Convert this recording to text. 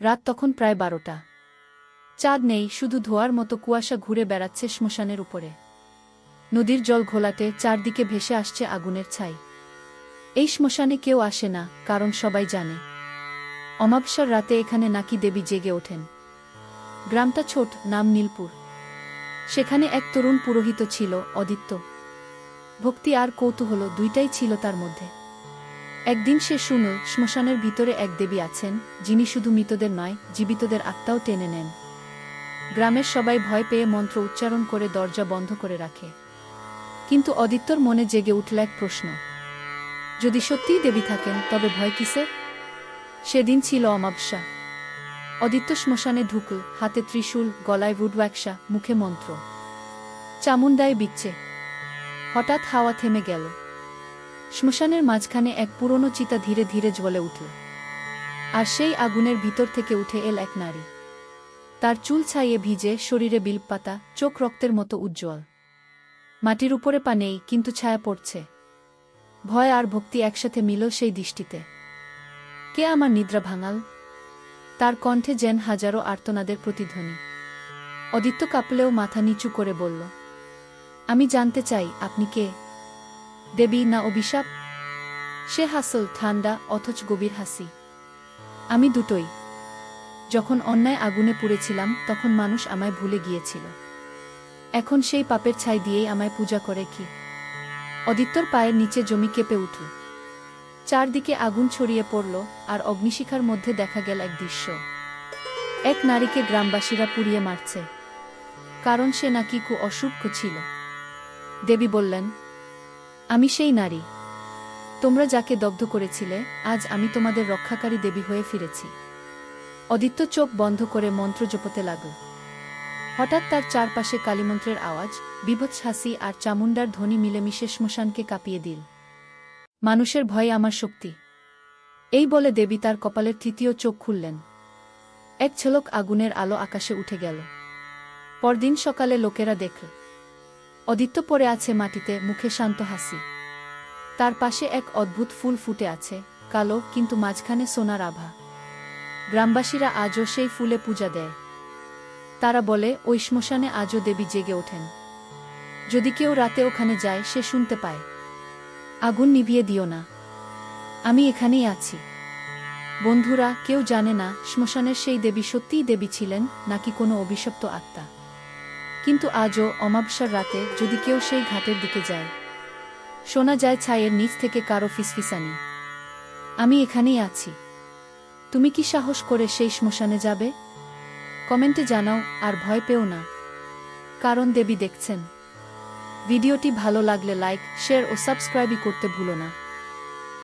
রাত তখন প্রায় বারোটা। চাঁদ নেই, শুধু ধোয়ার মতো কুয়াশা ঘুরে বেড়াচ্ছে শ্মশানের উপরে। নদীর জল ঘোলাটে, চারদিকে ভেসে আসছে আগুনের ছাই। এই শ্মশানে কেউ আসে না, কারণ সবাই জানে। অমাবস্যার রাতে এখানে নাকি দেবী জেগে ওঠেন। গ্রামটা ছোট, নাম নীলপুর। সেখানে এক তরুণ পুরোহিত ছিল, অদিত্য। ভক্তি আর কৌতূহল দুইটাই ছিল তার মধ্যে। একদিন সে শুনল শ্মশানের ভিতরে এক দেবী আছেন, যিনি শুধু মৃতদের নয়, জীবিতদের আত্মাও টেনে নেন। গ্রামের সবাই ভয় পেয়ে মন্ত্র উচ্চারণ করে দরজা বন্ধ করে রাখে। কিন্তু অদিত্যর মনে জেগে উঠল এক প্রশ্ন। যদি সত্যিই দেবী থাকেন, তবে ভয় কিসে সেদিন ছিল অমাবসা অদিত্য শ্মশানে ঢুকল, হাতে ত্রিশূল, গলায় রুডওয়াক্সা মুখে মন্ত্র। চামুন্ডায় বিচ্ছে। হঠাৎ হাওয়া থেমে গেল। শ্মশানের মাঝখানে এক পুরনো চিতা ধীরে ধীরে জ্বলে উঠল। আর সেই আগুনের ভিতর থেকে উঠে এল এক নারী। তার চুল ছাইয়ে ভিজে শরীরে বিলপাতা, চোখ রক্তের মতো উজ্জ্বল। মাটির উপরে পা নেই, কিন্তু ছায়া পড়ছে। ভয় আর ভক্তি একসাথে মিল সেই দৃষ্টিতে। কে আমার নিদ্রা ভাঙাল? তার কণ্ঠে যেন হাজারো আর্তনাদের প্রতিধ্বনি। অদিত্য কাঁপলেও মাথা নিচু করে বলল, আমি জানতে চাই, আপনি কে? দেবী না অভিশাপ? সে হাসল ঠান্ডা অথচ গভীর হাসি। আমি দুটোই। যখন অন্যায় আগুনে পুড়েছিলাম, তখন মানুষ আমায় ভুলে গিয়েছিল। এখন সেই পাপের ছাই দিয়েই আমায় পূজা করে কি? অদিত্যর পায়ের নিচে জমি কেঁপে উঠল। চারদিকে আগুন ছড়িয়ে পড়ল আর অগ্নিশিখার মধ্যে দেখা গেল এক দৃশ্য। এক নারীকে গ্রামবাসীরা পুড়িয়ে মারছে। কারণ সে নাকি কু অসুখ ছিল। দেবী বললেন আমি সেই নারী। তোমরা যাকে দগ্ধ করেছিলে, আজ আমি তোমাদের রক্ষাকারী দেবী হয়ে ফিরেছি। অদিত্য চোখ বন্ধ করে মন্ত্র জপতে লাগল। হঠাৎ তার চারপাশে কালীমন্ত্রের আওয়াজ বিভৎস হাসি আর চামুন্ডার ধ্বনি মিলেমিশে শ্মশানকে কাঁপিয়ে দিল। মানুষের ভয়ে আমার শক্তি। এই বলে দেবী তার কপালের তৃতীয় চোখ খুললেন। এক ঝলক আগুনের আলো আকাশে উঠে গেল। পরদিন সকালে লোকেরা দেখল অদিত্য পড়ে আছে মাটিতে মুখে শান্ত হাসি। তার পাশে এক অদ্ভুত ফুল ফুটে আছে, কালো কিন্তু মাঝখানে সোনার আভা। গ্রামবাসীরা আজও সেই ফুলে পূজা দেয়। তারা বলে, ওই শ্মশানে আজও দেবী জেগে ওঠেন। যদি কেউ রাতে ওখানে যায়, সে শুনতে পায়। আগুন নিভিয়ে দিও না। আমি এখানেই আছি। বন্ধুরা, কেউ জানে না, শ্মশানের সেই দেবী সত্যিই দেবী ছিলেন, নাকি কোনো অভিশপ্ত আত্মা? কিন্তু আজও অমাবস্যার রাতে যদি কেউ সেই ঘাটের দিকে যায়। শোনা যায় ছায়ের নিচ থেকে কারও ফিসফিসানি। আমি এখানেই আছি। তুমি কি সাহস করে সেই শ্মশানে যাবে? কমেন্টে জানাও আর ভয় পেও না। কারণ দেবী দেখছেন। ভিডিওটি ভালো লাগলে লাইক, শেয়ার ও সাবস্ক্রাইবই করতে ভুলো না।